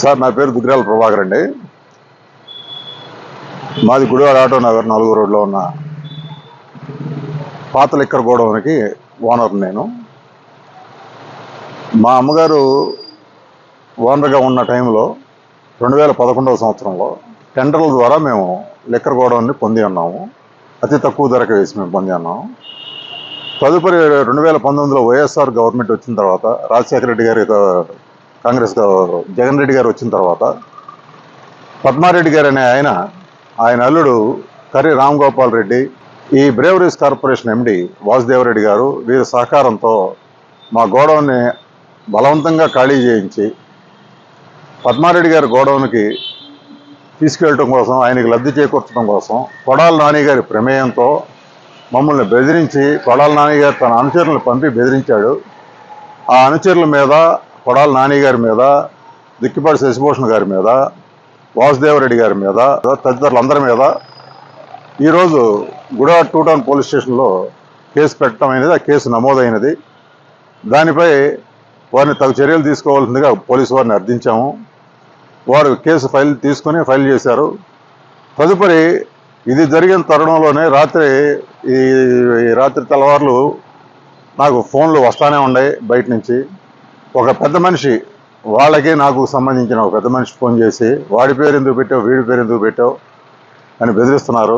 Sir నా పేరు దుగ్రాల ప్రభాకర్ అండి. మాది గుడివాడ ఆటో నగర్ నాలుగో రోడ్లో ఉన్న పాత లిక్కర్ గోడౌన్కి ఓనర్ నేను. మా అమ్మగారు ఓనర్గా ఉన్న టైంలో రెండు వేల పదకొండవ సంవత్సరంలో టెండర్ల ద్వారా మేము లిక్కర్ గోడౌన్ని పొంది ఉన్నాము అతి తక్కువ ధరకు వేసి మేము పొంది ఉన్నాము తదుపరి రెండు వేల పంతొమ్మిదిలో వైఎస్ఆర్ గవర్నమెంట్ వచ్చిన తర్వాత రాజశేఖర రెడ్డి గారి కాంగ్రెస్ జగన్ రెడ్డి గారు వచ్చిన తర్వాత పద్మారెడ్డి గారు అనే ఆయన ఆయన అల్లుడు కర్రి రామ్ గోపాల్ రెడ్డి ఈ బ్రేవరీస్ కార్పొరేషన్ ఎండి వాసుదేవరెడ్డి గారు వీరి సహకారంతో మా గోడౌన్ని బలవంతంగా ఖాళీ చేయించి పద్మారెడ్డి గారి గోడౌన్కి తీసుకెళ్ళటం కోసం ఆయనకి లబ్ధి చేకూర్చడం కోసం కొడాల నాని గారి ప్రమేయంతో మమ్మల్ని బెదిరించి కొడాల నాని గారు తన అనుచరులను పంపి బెదిరించాడు. ఆ అనుచరుల మీద కొడాల నాని గారి మీద దిక్కిపాటి శశిభూషణ్ గారి మీద వాసుదేవరెడ్డి గారి మీద తదితరులందరి మీద ఈరోజు గుడా టూ టౌన్ పోలీస్ స్టేషన్లో కేసు పెట్టడం అనేది ఆ కేసు నమోదైనది. దానిపై వారిని తగు చర్యలు తీసుకోవాల్సిందిగా పోలీసు వారిని అర్థించాము. వారు కేసు ఫైల్ తీసుకొని ఫైల్ చేశారు. తదుపరి ఇది జరిగిన తరుణంలోనే రాత్రి ఈ ఈ రాత్రి తెల్లవారులు నాకు ఫోన్లు వస్తానే ఉన్నాయి బయట నుంచి. ఒక పెద్ద మనిషి వాళ్ళకి నాకు సంబంధించిన ఒక పెద్ద మనిషి ఫోన్ చేసి వాడి పేరు ఎందుకు పెట్టావు వీడి పేరు ఎందుకు పెట్టావు అని బెదిరిస్తున్నారు.